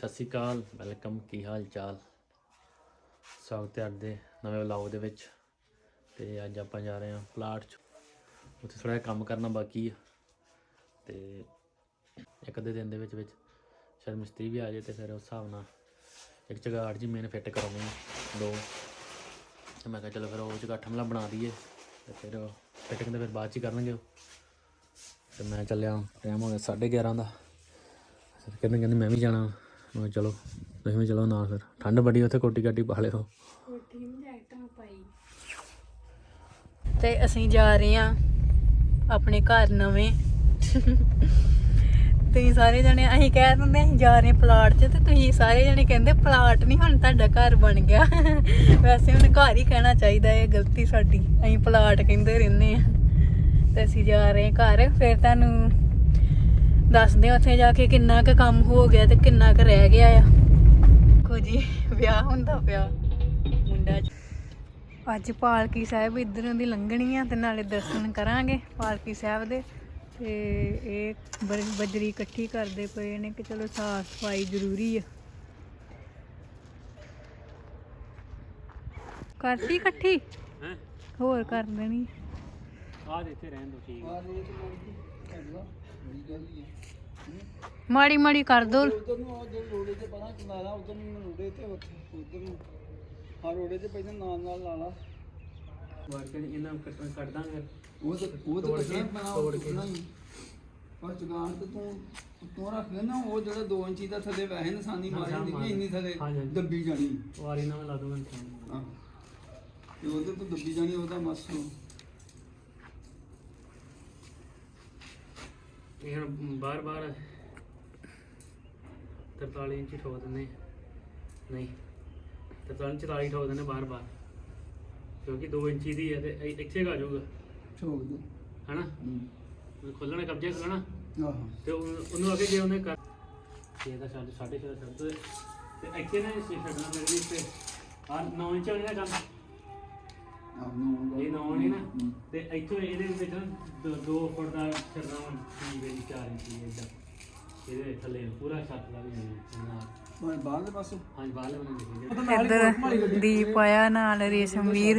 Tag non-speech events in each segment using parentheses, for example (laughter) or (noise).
ਸਤਿ ਸ਼੍ਰੀ ਅਕਾਲ ਵੈਲਕਮ ਕੀ ਹਾਲ ਚਾਲ? ਸਵਾਗਤ ਹੈ ਦੇ ਨਵੇਂ ਵਲੌਗ ਦੇ ਵਿੱਚ। ਤੇ ਅੱਜ ਆਪਾਂ ਜਾ ਰਹੇ ਹਾਂ ਪਲਾਟ 'ਚ। ਉੱਥੇ ਥੋੜਾ ਜਿਹਾ ਕੰਮ ਕਰਨਾ ਬਾਕੀ ਆ। ਤੇ ਇੱਕ ਅੱਧੇ ਦਿਨ ਦੇ ਵਿੱਚ ਵਿੱਚ ਸ਼ਾਇਦ ਮਿਸਤਰੀ ਵੀ ਆ ਜਾਏ ਤੇ ਫਿਰ ਉਸ ਹਿਸਾਬ ਨਾਲ ਇੱਕ ਚਗਾੜ ਜੀ ਮੇਨ ਫਿੱਟ ਕਰਾਉਣੀ ਆ, ਦੋ। ਤੇ ਮੈਂ ਕਿਹਾ ਚਲੋ ਫਿਰ ਉਹ ਚਗਾਠ ਮਲਾ ਬਣਾ ਦਈਏ ਤੇ ਫਿਰ ਫਿਟਿੰਗ ਤੇ ਫਿਰ ਬਾਅਦ ਚ ਹੀ ਕਰਨਗੇ ਉਹ। ਤੇ ਮੈਂ ਚੱਲਿਆ ਟਾਈਮ ਹੋ ਗਿਆ 11:30 ਦਾ। ਫਿਰ ਕਹਿੰਦੇ ਕਹਿੰਦੇ ਮੈਂ ਵੀ ਜਾਣਾ। ਮੈਂ ਕਿਹਾ ਚਲੋ, ਤੁਸੀਂ ਵੀ ਚਲੋ ਨਾਲ ਫਿਰ। ਠੰਡ ਬੜੀ ਉੱਥੇ, ਕੋਟੀ ਕਾਟੀ ਪਾ ਲਿਓ। ਤੇ ਅਸੀਂ ਜਾ ਰਹੇ ਹਾਂ ਆਪਣੇ ਘਰ ਨਵੇਂ। ਤੁਸੀਂ ਸਾਰੇ ਜਣੇ ਅਸੀਂ ਕਹਿ ਦਿੰਦੇ ਅਸੀਂ ਜਾ ਰਹੇ ਪਲਾਟ 'ਚ ਤੇ ਤੁਸੀਂ ਸਾਰੇ ਜਣੇ ਕਹਿੰਦੇ ਪਲਾਟ ਨਹੀਂ ਹੁਣ ਤੁਹਾਡਾ ਘਰ ਬਣ ਗਿਆ। ਵੈਸੇ ਹੁਣ ਘਰ ਹੀ ਕਹਿਣਾ ਚਾਹੀਦਾ ਇਹ ਗਲਤੀ ਸਾਡੀ। ਅਸੀਂ ਪਲਾਟ ਕਹਿੰਦੇ ਰਹਿੰਦੇ ਆ ਤੇ ਅਸੀਂ ਜਾ ਰਹੇ ਹਾਂ ਘਰ। ਫਿਰ ਤੁਹਾਨੂੰ ਦੱਸਦੇ ਉੱਥੇ ਜਾ ਕੇ ਕਿੰਨਾ ਕੁ ਕੰਮ ਹੋ ਗਿਆ ਤੇ ਕਿੰਨਾ ਕੁ ਰਹਿ ਗਿਆ ਆ। ਦੇਖੋ ਜੀ ਵਿਆਹ ਹੁੰਦਾ ਪਿਆ ਮੁੰਡਾ ਅੱਜ ਪਾਲਕੀ ਸਾਹਿਬ ਇਧਰੋਂ ਦੀ ਲੰਘਣੀ ਆ ਤੇ ਨਾਲੇ ਦਰਸ਼ਨ ਕਰਾਂਗੇ ਪਾਲਕੀ ਸਾਹਿਬ ਦੇ। ਤੇ ਇਹ ਬਜਰੀ ਇਕੱਠੀ ਕਰਦੇ ਪਏ ਨੇ ਕਿ ਚਲੋ ਸਾਫ਼ ਸਫ਼ਾਈ ਜ਼ਰੂਰੀ ਆ। ਕਰਤੀ ਇਕੱਠੀ? ਹੋਰ ਕਰ ਦੇਣੀ। ਆ ਦੇ ਇੱਥੇ ਰਹਿਣ ਦੋ ਠੀਕ ਮਾੜੀ ਮਾੜੀ ਕਰ ਦੋ। ਉਧਰ ਨੂੰ ਉਧਰ ਰੋੜੇ ਤੇ ਪਰਾਂ ਕਿਨਾਰਾ ਉਧਰ ਨੂੰ ਰੋੜੇ ਤੇ ਉੱਥੇ ਉਧਰ ਨੂੰ। ਹਾਂ ਰੋੜੇ ਤੇ ਪਹਿਲਾਂ ਨਾਲ ਨਾਲ ਲਾ ਲਾ। ਵਾਰ ਕੇ ਇਹਨਾਂ ਨੂੰ ਕੱਟਣ ਕੱਢ ਦਾਂਗੇ। ਉਹ ਤਾਂ ਉਹ ਤਾਂ ਕੱਢਣਾ ਪੈਣਾ ਉਹ ਕੱਢਣਾ ਹੀ ਪਰ ਜਗਾਨ ਤੇ ਤੂੰ ਤੂੰ ਰੱਖ ਲੈਣਾ ਉਹ ਜਿਹੜਾ 2 ਇੰਚੀ ਦਾ ਥੱਲੇ ਵੈਸੇ ਨਿਸ਼ਾਨੀ ਮਾਰੀ ਕਿ ਇੰਨੀ ਥੱਲੇ। ਦੱਬੀ ਜਾਣੀ। ਵਾਰੀ ਨਾਲ ਲਾ ਦੂੰਗਾ ਹਾਂ। ਤੇ ਉਹਦੇ ਤੋਂ ਦੱਬੀ ਜਾਣੀ ਉਹਦਾ ਮਸ ਇਹ ਹੁਣ ਬਾਰ ਬਾਰ 43 ਇੰਚ ਠੋਕ ਦਿੰਦੇ ਨਹੀਂ 43 44 ਠੋਕ ਦਿੰਦੇ ਬਾਰ ਬਾਰ ਕਿਉਂਕਿ 2 ਇੰਚੀ ਦੀ ਹੈ ਤੇ ਇ- ਇੱਥੇ ਆ ਜਾਊਗਾ। ਛੋਕ ਦੇ। ਹਨਾ? ਖੋਲਣਾ ਕਬਜ਼ਾ ਖੋਲਣਾ ਆਹੋ। ਤੇ ਉਹਨੂੰ ਉਹਨੂੰ ਅੱਗੇ ਜੇ ਉਹਨੇ ਕਰ ਇਹ ਤਾਂ ਚਾਰ ਛੱਡ ਤੇ ਤੇ ਇੱਥੇ ਨਾ ਛੇ ਛੱਡਣਾ ਮੇਰੇ ਵੀ ਤੇ ਆ 9 ਇੰਚ ਵਾਲੀ ਦਾ ਕੰਮ ਆਹ ਨੂੰ ਇਹ 9 ਨਹੀਂ ਨਾ? ਤੇ ਇੱਥੋਂ ਇਹਦੇ ਵਿੱਚ ਨਾ 2 ਫੁੱਟ ਦਾ ਛੱਡਣਾ ਵਾ ਠੀਕ ਹੈ ਜੀ 4 ਇੰਚ ਦੀ ਇਦਾਂ ਇਹਦੇ ਥੱਲੇ ਨੂੰ ਪੂਰਾ ਛੱਤ ਦਾ ਵੀ ਨਹੀਂ ਨਾਲ ਮੈਂ ਬਾਹਰ ਦੇ ਪਾਸੋਂ। ਹਾਂਜੀ ਬਾਹਰ ਲੈਣੇ ਇੱਧਰ ਦੀਪ ਆਇਆ ਨਾਲ ਰੇਸ਼ਮ ਵੀਰ।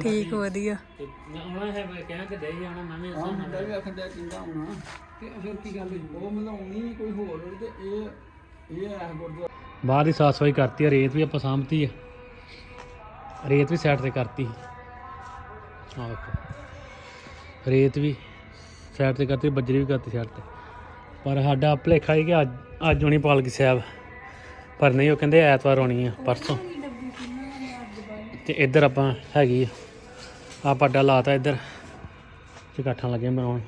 ਠੀਕ ਵਧੀਆ। ਆਉਣਾ ਹੈ ਮੈਂ ਕਹਿਆ ਕਿ ਦੇ ਜਾਣਾ ਮੈਂ ਵੀ ਆਹ ਹਿਸਾਬ ਮੁੰਡਾ ਨਾਲ ਵੀ ਆਖਣ ਡਿਆ ਕਹਿੰਦਾ ਹੋਣਾ ਤੇ ਫਿਰ ਕੀ ਗੱਲ ਹੋਈ? ਉਹ ਮਿਲਾਉਣੀ ਕੋਈ ਹੋਰ ਹੋਈ ਤੇ ਇਹ ਇਹ ਹੈ ਗੁਰਦੁਆਰਾ। ਬਾਹਰ ਦੀ ਸਾਫ਼ ਸਫ਼ਾਈ ਕਰਤੀ ਆ ਰੇਤ ਵੀ ਆਪਾਂ ਸਾਂਭਤੀ ਆ। ਰੇਤ ਵੀ ਸਾਈਡ ਤੇ ਕਰਤੀ ਆ ਵੇਖੋ। ਰੇਤ ਵੀ ਸਾਈਡ ਤੇ ਕਰਤੀ, ਬੱਜਰੀ ਵੀ ਕਰਤੀ ਸਾਈਡ ਤੇ। ਪਰ ਸਾਡਾ ਭੁਲੇਖਾ ਹੀ ਕਿ ਅੱਜ ਅੱਜ ਹੋਣੀ ਪਾਲਕੀ ਸਾਹਿਬ। ਪਰ ਨਹੀਂ, ਉਹ ਕਹਿੰਦੇ ਐਤਵਾਰ ਹੋਣੀ ਆ, ਪਰਸੋਂ। ਤੇ ਇੱਧਰ ਆਪਾਂ ਹੈਗੀ ਆ। ਆ ਪਾਡਾ ਲਾਤਾ ਇੱਧਰ। ਚਕਾਠਾਂ ਲੱਗੇ ਬਣਾਉਣ।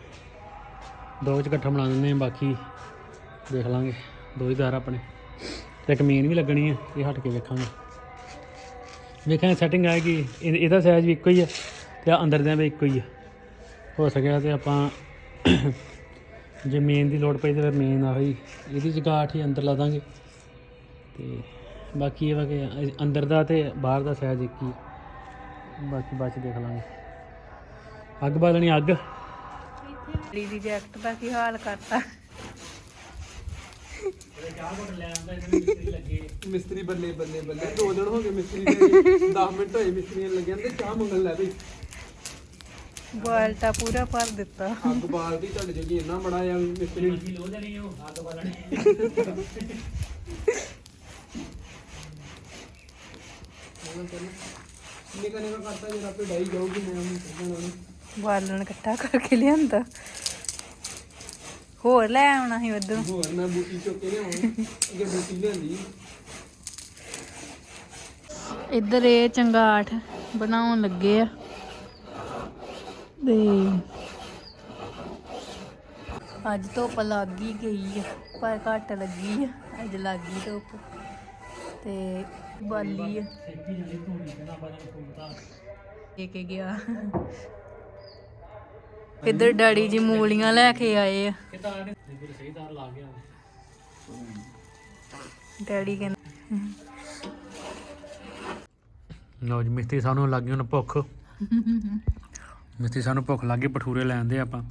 ਦੋ ਚਕਾਠਾਂ ਬਣਾ ਦਿੰਦੇ ਆ, ਬਾਕੀ ਦੇਖ ਲਾਂਗੇ। ਦੋ ਹੀ ਦਾਰ ਆਪਣੇ। ਤੇ ਇੱਕ ਵੀ ਲੱਗਣੀ ਹੈ ਇਹ ਹਟ ਕੇ ਵੇਖਾਂਗੇ। ਵੇਖਾਂਗੇ ਸੈਟਿੰਗ ਆਏਗੀ ਇਹ- ਇਹਦਾ ਸਾਈਜ਼ ਵੀ ਇੱਕੋ ਹੀ ਹੈ ਤੇ ਆਹ ਅੰਦਰ ਦਾ ਵੀ ਇੱਕੋ ਹੀ ਹੈ ਹੋ ਸਕਿਆ ਤੇ ਆਪਾਂ (coughs) ਜੇ ਮੇਨ ਦੀ ਲੋੜ ਪਈ ਤੇ ਫਿਰ ਮੇਨ ਆਹੀ। ਇਹਦੀ ਜਗਾਠ ਹੀ ਅੰਦਰ ਲਾ ਦਾਂਗੇ। ਤੇ ਬਾਕੀ ਇਹ ਵਾ ਕਿ ਅ- ਅੰਦਰ ਦਾ ਤੇ ਬਾਹਰ ਦਾ ਸਾਈਜ਼ ਇੱਕ ਹੀ ਹੈ। ਬਾਕੀ ਬਾਅਦ ਚ ਦੇਖ ਲਾਂਗੇ। ਅੱਗ ਬਾਲਣੀ ਅੱਗ। ਲੀ ਦੀ ਜੈਕਟ ਦਾ ਕੀ ਹਾਲ ਕਰਤਾ। ਮਿਸਤਰੀ ਬੱਲੇ ਬੱਲੇ ਬੱਲੇ। ਦੋ ਦਿਨ ਹੋ ਗਏ ਮਿਸਤਰੀ ਦੇ 10 ਮਿੰਟ ਹੋਏ ਮਿਸਤਰੀ ਨੂੰ ਲੱਗਿਆ ਤੇ ਚਾਹ ਮੰਗਣ ਲੈ ਬਈ। ਬਾਲਟਾ ਪੂਰਾ ਭਰ ਦਿੱਤਾ। ਅੱਗ ਬਾਲਦੀ ਤੁਹਾਡੇ ਜੋਗੀ ਇੰਨਾ ਬੜਾ ਆ ਮਿਸਤਰੀ। ਲੋ ਦੇਣੀ ਉਹ ਅੱਗ ਬਾਲਣੀ ਨਿਕਾ ਨਿਕਾ ਕਰਤਾ ਜਿਹੜਾ ਆਪੇ ਡਾਈ ਜਾਊਗੀ ਮੈਂ ਉਹਨੂੰ ਬਾਲਣ ਇਕੱਠਾ ਕਰਕੇ ਲਿਆਂਦਾ। ਹੋਰ ਲੈ ਆਉਣਾ ਸੀ ਉਧਰੋਂ। ਹੋਰ ਮੈਂ ਬੂਟੀ ਚੁੱਕ ਕੇ ਲਿਆਉਂ ਅੱਗੇ ਬੂਟੀ ਲਿਆਂਦੀ। ਇੱਧਰ ਇਹ ਚੰਗਾਠ ਬਣਾਉਣ ਲੱਗੇ ਆ। ਤੇ ਅੱਜ ਧੁੱਪ ਲੱਗ ਹੀ ਗਈ ਆ ਪਰ ਘੱਟ ਲੱਗੀ ਆ। ਅੱਜ ਲੱਗ ਗਈ ਧੁੱਪ। ਤੇ ਬਾਲੀ ਆ। ਦੇ ਕੇ ਗਿਆ। ਇੱਧਰ ਡੈਡੀ ਜੀ ਮੂਲੀਆਂ ਲੈ ਕੇ ਆਏ ਆ। ਲਾ ਡੈਡੀ ਕਹਿੰਦੇ ਲਓ ਜੀ ਮਿਸਤਰੀ ਸਾਨੂੰ ਲੱਗ ਗਈ ਹੁਣ ਭੁੱਖ। ਮਿਸਤਰੀ ਸਾਨੂੰ ਭੁੱਖ ਲੱਗ ਗਈ ਭਠੂਰੇ ਲੈਂਦੇ ਆਪਾਂ।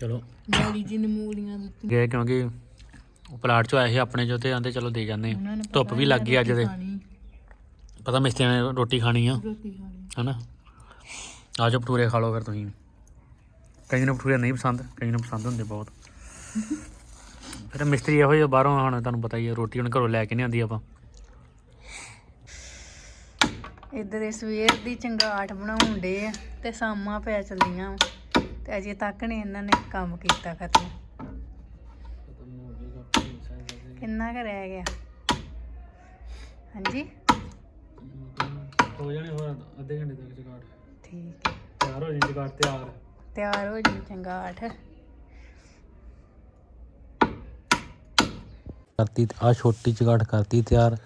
ਚਲੋ। ਡੈਡੀ ਜੀ ਨੇ ਮੂਲੀਆਂ ਦਿੱਤੀਆਂ। ਗਏ ਕਿਉਂਕਿ ਉਹ ਪਲਾਟ ਚੋਂ ਆਏ ਸੀ ਆਪਣੇ ਚੋਂ ਤੇ ਆਂਦੇ ਚਲੋ ਦੇ ਜਾਂਦੇ ਆ ਧੁੱਪ ਵੀ ਲੱਗ ਗਈ ਅੱਜ ਦੇ ਪਤਾ ਮਿਸਤਰੀਆਂ ਨੇ ਰੋਟੀ ਖਾਣੀ ਆ। ਰੋਟੀ ਖਾਣੀ। ਹਨਾ? ਆ ਜਾਓ ਭਟੂਰੇ ਖਾ ਲਓ ਫਿਰ ਤੁਸੀਂ ਕਈ ਨੂੰ ਭਟੂਰੇ ਨਹੀਂ ਪਸੰਦ ਕਈ ਨੂੰ ਪਸੰਦ ਹੁੰਦੇ ਬਹੁਤ। ਫਿਰ ਮਿਸਤਰੀ ਇਹੋ ਜਿਹੇ ਬਾਹਰੋਂ ਹੁਣ ਤੁਹਾਨੂੰ ਪਤਾ ਹੀ ਹੈ ਰੋਟੀ ਹੁਣ ਘਰੋਂ ਲੈ ਕੇ ਨਹੀਂ ਆਂਦੀ ਆਪਾਂ। ਇੱਧਰ ਇਹ ਸਵੇਰ ਦੀ ਚੰਗਾਠ ਬਣਾਉਣ ਡੇ ਆ ਤੇ ਸਾਮਾਂ ਪੈ ਚੱਲੀਆਂ ਵਾਂ। ਤੇ ਅਜੇ ਤੱਕ ਨਹੀਂ ਇਹਨਾਂ ਨੇ ਕੰਮ ਕੀਤਾ ਖਤਮ। ਕਿੰਨਾ ਕੁ ਰਹਿ ਗਿਆ? ਹਾਂਜੀ? ਹੋ ਜਾਣੇ ਹੋਰ ਅੱਧੇ ਘੰਟੇ ਤੱਕ ਜਗਾੜ ਠੀਕ ਹੈ। ਤਿਆਰ ਹੋ ਜਾਣੀ ਜਗਾੜ ਤਿਆਰ। ਤਿਆਰ ਹੋ ਜੀ ਚੰਗਾਠ ਕਰਤੀ ਆ ਛੋਟੀ ਜਗਾੜ ਕਰਤੀ ਤਿਆਰ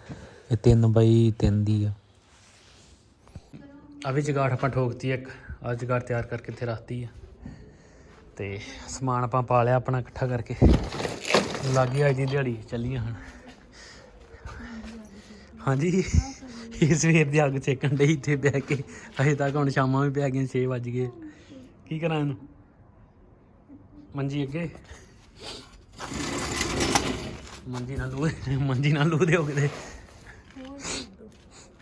ਇਹ 3 ਬਾਈ 3 ਦੀ ਆ। ਆ ਵੀ ਜਗਾੜ ਆਪਾਂ ਠੋਕਤੀ ਇੱਕ ਆ ਜਗਾੜ ਤਿਆਰ ਕਰਕੇ ਇੱਥੇ ਰੱਖਤੀ ਆ। ਤੇ ਸਮਾਨ ਆਪਾਂ ਪਾ ਲਿਆ ਆਪਣਾ ਇਕੱਠਾ ਕਰਕੇ। ਲੱਗੀ ਅੱਜ ਦੀ ਦਿਹਾੜੀ ਚੱਲੀਆਂ ਹਨ ਹਾਂਜੀ। ਇਹ ਸਵੇਰ ਦੀ ਅੱਗ ਸੇਕਣ ਡਈ ਇੱਥੇ ਬਹਿ ਕੇ। ਅਜੇ ਤੱਕ ਹੁਣ ਸ਼ਾਮਾਂ ਵੀ ਪੈ ਗਈਆਂ 6 ਵੱਜ ਗਏ। ਕੀ ਕਰਾਂ ਇਹਨੂੰ? ਮੰਜੀ ਅੱਗੇ। ਮੰਜੀ ਨਾਲ ਲੂ ਮੰਜੀ ਨਾਲ ਲੂ ਦਿਓ ਕਿਤੇ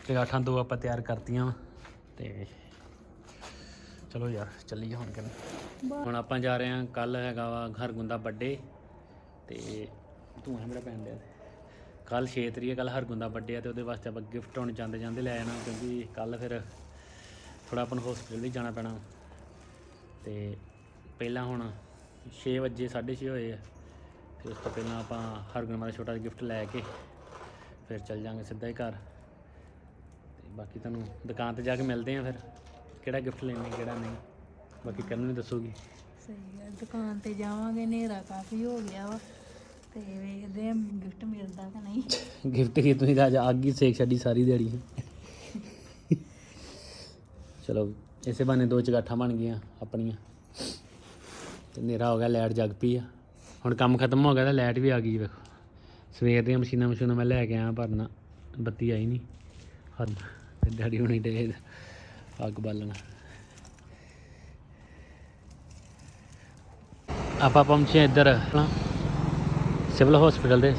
ਤੇ। ਆਠਾਂ ਦੋ ਆਪਾਂ ਤਿਆਰ ਕਰਤੀਆਂ ਵਾਂ। ਤੇ ਚਲੋ ਯਾਰ, ਚੱਲੀਏ ਹੁਣ ਕਰਨ ਹੁਣ ਆਪਾਂ ਜਾ ਰਹੇ ਹਾਂ ਕੱਲ ਹੈਗਾ ਵਾ ਹਰਗੁੰਦਾ ਬਰਥਡੇ ਤੇ ਤੂੰ ਹੈ ਮੇਰਾ ਭੈਣ ਕੱਲ 6 ਤਰੀਕ ਕੱਲ ਹਰਗੁੰਦਾ ਬਰਥਡੇ ਆ ਤੇ ਉਹਦੇ ਵਾਸਤੇ ਆਪਾਂ ਗਿਫਟ ਹੁਣ ਜਾਂਦੇ ਜਾਂਦੇ ਲੈ ਆਣਾ ਕਿਉਂਕਿ ਕੱਲ ਫਿਰ ਥੋੜਾ ਆਪਾਂ ਨੂੰ ਹਸਪੀਟਲ ਵੀ ਜਾਣਾ ਪੈਣਾ। ਤੇ ਪਹਿਲਾਂ ਹੁਣ 6 ਵਜੇ 6:30 ਹੋਏ ਆ। ਤੇ ਉਸ ਤੋਂ ਪਹਿਲਾਂ ਆਪਾਂ ਹਰਗੁਣ ਦਾ ਛੋਟਾ ਜਿਹਾ ਗਿਫਟ ਲੈ ਕੇ ਫਿਰ ਚੱਲ ਜਾਾਂਗੇ ਸਿੱਧਾ ਹੀ ਘਰ। ਤੇ ਬਾਕੀ ਤੁਹਾਨੂੰ ਦੁਕਾਨ ਤੇ ਜਾ ਕੇ ਮਿਲਦੇ ਆ ਫਿਰ, ਕਿਹੜਾ ਗਿਫਟ ਲੈਣਾ ਕਿਹੜਾ ਨਹੀਂ। ਬਾਕੀ ਕਰਨ ਨੂੰ ਦੱਸੂਗੀ ਸਹੀ ਹੈ ਦੁਕਾਨ ਤੇ ਜਾਵਾਂਗੇ, ਹਨੇਰਾ ਕਾਫੀ ਹੋ ਗਿਆ ਵਾ। ਤੇ ਵੇਖਦੇ ਆ, ਗਿਫਟ ਮਿਲਦਾ ਕਿ ਨਹੀਂ। ਗਿਫਟ ਕੀ ਤੁਸੀਂ ਤਾਂ ਅੱਜ ਅੱਗ ਹੀ ਸੇਕ ਛੱਡੀ ਸਾਰੀ ਦਿਹਾੜੀ। ਚਲੋ, ਇਸੇ ਬਹਾਨੇ ਦੋ ਚਗਾਠਾਂ ਬਣ ਗਈਆਂ ਆਪਣੀਆਂ। ਤੇ ਹਨੇਰਾ ਹੋ ਗਿਆ, ਲਾਈਟ ਜਗ ਪਈ ਆ। ਹੁਣ ਕੰਮ ਖਤਮ ਹੋ ਗਿਆ ਤਾਂ ਲਾਈਟ ਵੀ ਆ ਗਈ ਵੇਖੋ। ਸਵੇਰ ਦੀਆਂ ਮਸ਼ੀਨਾਂ ਮਸ਼ੀਨਾਂ ਮੈਂ ਲੈ ਕੇ ਆਇਆ ਪਰ ਨਾ ਬੱਤੀ ਆਈ ਨਹੀਂ। ਹੱਦ, ਤੇ ਡੈਡੀ ਹੁਣੀ ਡੇ ਅੱਗ ਬਾਲਣਾ। ਆਪਾਂ ਪਹੁੰਚੇ ਇੱਧਰ। ਸਿਵਲ ਹਸਪੀਟਲ ਦੇ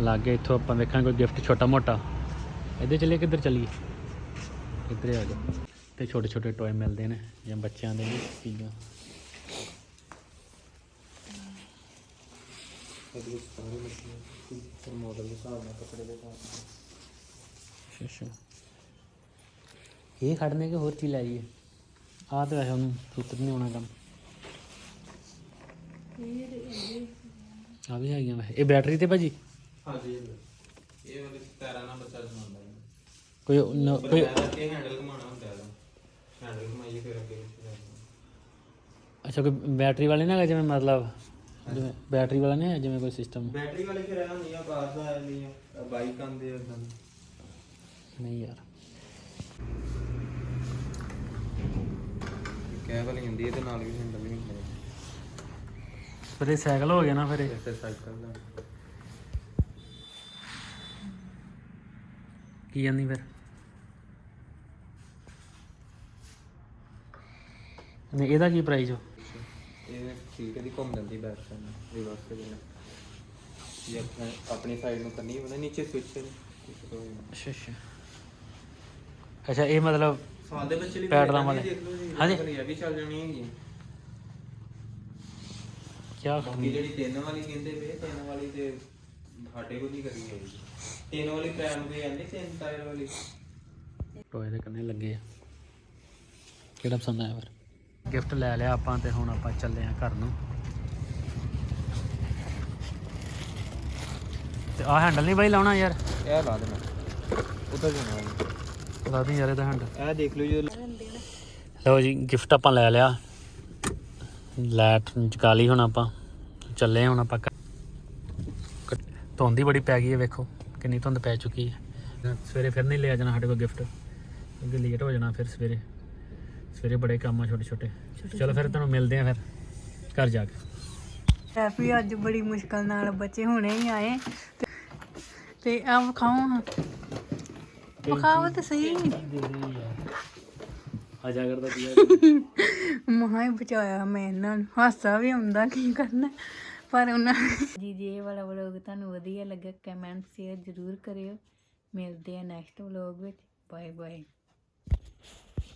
ਲਾਗੇ ਇੱਥੋਂ ਆਪਾਂ ਵੇਖਾਂਗੇ ਕੋਈ ਗਿਫਟ ਛੋਟਾ ਮੋਟਾ। ਇੱਧਰ ਚੱਲੀਏ ਕਿੱਧਰ ਚੱਲੀਏ? ਇੱਧਰ ਆ ਜਾ ਤੇ ਛੋਟੇ ਛੋਟੇ ਟੋਏ ਮਿਲਦੇ ਨੇ ਜਾਂ ਬੱਚਿਆਂ ਦੇ ਵੀ ਚੀਜ਼ਾਂ ਅੱਛਾ, ਅੱਛਾ। ਇਹ ਖੜਨੇ ਕਿ ਹੋਰ ਚੀਜ਼ ਲੈ ਆਈਏ? ਆਹ ਤਾਂ ਵੈਸੇ ਉਹਨੂੰ ਸੂਤਰ ਨਹੀਂ ਆਉਣਾ ਕੰਮ। ਆ ਵੀ ਹੈਗੀਆਂ ਵੈਸੇ। ਇਹ ਬੈਟਰੀ ਤੇ ਭਾਜੀ? ਹਾਂਜੀ ਇਹ ਵਾਲੀ ਤਾਰਾ ਨਾਲ ਬੱਚਾ ਜਮਾਉਂਦਾ ਹੈ। ਕੋਈ ਨ- ਕੋਈ ਇਹ ਹੈਂਡਲ ਘੁਮਾਉਣਾ ਹੁੰਦਾ ਹੈ। ਹੈਂਡਲ ਘੁਮਾਈਏ ਫਿਰ ਅੱਗੇ ਅੱਛਾ ਕੋਈ ਬੈਟਰੀ ਵਾਲੇ ਨਾ ਹੈਗਾ ਜਿਵੇਂ ਮਤਲਬ ਜਿਵੇਂ ਬੈਟਰੀ ਵਾਲਾ ਨਹੀਂ ਹੈ ਜਿਵੇਂ ਕੋਈ ਸਿਸਟਮ ਬੈਟਰੀ ਵਾਲੇ ਫਿਰ ਆ ਨਹੀਂ ਆ ਕਾਰ ਦਾ ਨਹੀਂ ਆ ਬਾਈਕ ਆਂਦੇ ਆ ਇਦਾਂ ਨਹੀਂ ਯਾਰ। ਕੈਬਲ ਹੀ ਹੁੰਦੀ ਹੈ ਤੇ ਨਾਲ ਵੀ ਹੈਂਡਲ ਫਿਰ ਇਹ ਸਾਈਕਲ ਹੋ ਗਿਆ ਨਾ ਫਿਰ ਇਹ। ਇਸੇ ਸਾਈਕਲ ਦਾ ਕੀ ਜਾਂਦੀ ਫਿਰ? ਨਹੀਂ ਇਹਦਾ ਕੀ ਪ੍ਰਾਈਸ ਹੋ ਇਹ ਠੀਕ ਹੈ ਦੀ ਘੁੰਮ ਜਾਂਦੀ ਬੈਕ ਸਾਈਡ ਰਿਵਰਸ ਤੇ ਦੇਣਾ ਇਹ ਆਪਣੇ ਆਪਣੀ ਸਾਈਡ ਨੂੰ ਕਰਨੀ ਉਹਦੇ ਨੀਚੇ ਸਵਿਚ ਅੱਛਾ ਅੱਛਾ। ਅੱਛਾ ਇਹ ਮਤਲਬ ਸਵਾਦੇ ਬੱਚੇ ਲਈ ਪੈਡਲਾਂ ਵਾਲੇ। ਹਾਂਜੀ। ਇਹ ਵੀ ਚੱਲ ਜਾਣੀ ਹੈਗੀ। ਕੀ ਬਾਕੀ ਜਿਹੜੀ ਤਿੰਨ ਵਾਲੀ ਕਹਿੰਦੇ ਵੇ ਤਿੰਨ ਵਾਲੀ ਤੇ ਸਾਡੇ ਕੋਲ ਨਹੀਂ ਕਰੀ ਹੈ ਜੀ ਤਿੰਨ ਵਾਲੀ ਵੀ ਆਂਦੀ ਤਿੰਨ ਟਾਇਰ ਵਾਲੀ। ਟੋਏ ਦੇ ਕੰਨੇ ਲੱਗੇ ਆ। ਕਿਹੜਾ ਪਸੰਦ ਆਇਆ ਫਿਰ? ਗਿਫਟ ਲੈ ਲਿਆ ਆਪਾਂ ਤੇ ਹੁਣ ਆਪਾਂ ਚੱਲੇ ਆ ਘਰ ਨੂੰ। ਤੇ ਆ ਹੈਂਡਲ ਨਹੀਂ ਬਾਈ ਲਾਉਣਾ ਯਾਰ? ਇਹ ਲਾ ਦੇਣਾ। ਉਧਰ ਜਾਣਾ ਲਾ ਦੀ ਯਾਰ ਇਹਦਾ ਹੈਂਡਲ ਇਹ ਦੇਖ ਲਓ ਜੋ। ਲਓ ਜੀ ਗਿਫਟ ਆਪਾਂ ਲੈ ਲਿਆ। ਲਾਈਟ ਚਕਾ ਲਈ ਹੁਣ ਆਪਾਂ। ਚੱਲੇ ਹੁਣ ਆਪਾਂ। ਧੁੰਦ ਹੀ ਬੜੀ ਪੈ ਗਈ ਹੈ ਵੇਖੋ ਕਿੰਨੀ ਧੁੰਦ ਪੈ ਚੁੱਕੀ ਹੈ। ਸਵੇਰੇ ਫਿਰ ਨਹੀਂ ਲਿਆ ਜਾਣਾ ਸਾਡੇ ਕੋਲ ਗਿਫਟ ਕਿਉਂਕਿ ਲੇਟ ਹੋ ਜਾਣਾ ਫਿਰ ਸਵੇਰੇ। ਸਵੇਰੇ ਬੜੇ ਕੰਮ ਆ ਛੋਟੇ ਛੋਟੇ। ਚਲੋ ਫਿਰ ਤੁਹਾਨੂੰ ਮਿਲਦੇ ਆ ਫਿਰ। ਘਰ ਜਾ ਕੇ। ਹੈਪੀ ਅੱਜ ਬੜੀ ਮੁਸ਼ਕਲ ਨਾਲ ਬੱਚੇ ਹੁਣੇ ਹੀ ਆਏ। ਤੇ- ਆ ਵਿਖਾਓ ਵਿਖਾਓ ਤੇ ਸਹੀ। ਆ ਜਾ ਕਰਦਾ। ਪਿਆ (laughs) ਮਹਾ ਹੀ ਬਚਾਇਆ ਮੈਂ ਇਹਨਾਂ ਨੂੰ। ਹਾਸਾ ਵੀ ਆਉਂਦਾ ਕੀ ਕਰਨਾ। ਪਰ ਉਹਨਾਂ ਜੀ ਜੀ ਇਹ ਵਾਲਾ ਵਲੋਗ ਤੁਹਾਨੂੰ ਵਧੀਆ ਲੱਗਾ ਕਮੈਂਟ ਸ਼ੇਅਰ ਜ਼ਰੂਰ ਕਰਿਓ। ਮਿਲਦੇ ਆ ਨੈਕਸਟ ਵਲੋਗ ਵਿੱਚ। Bye bye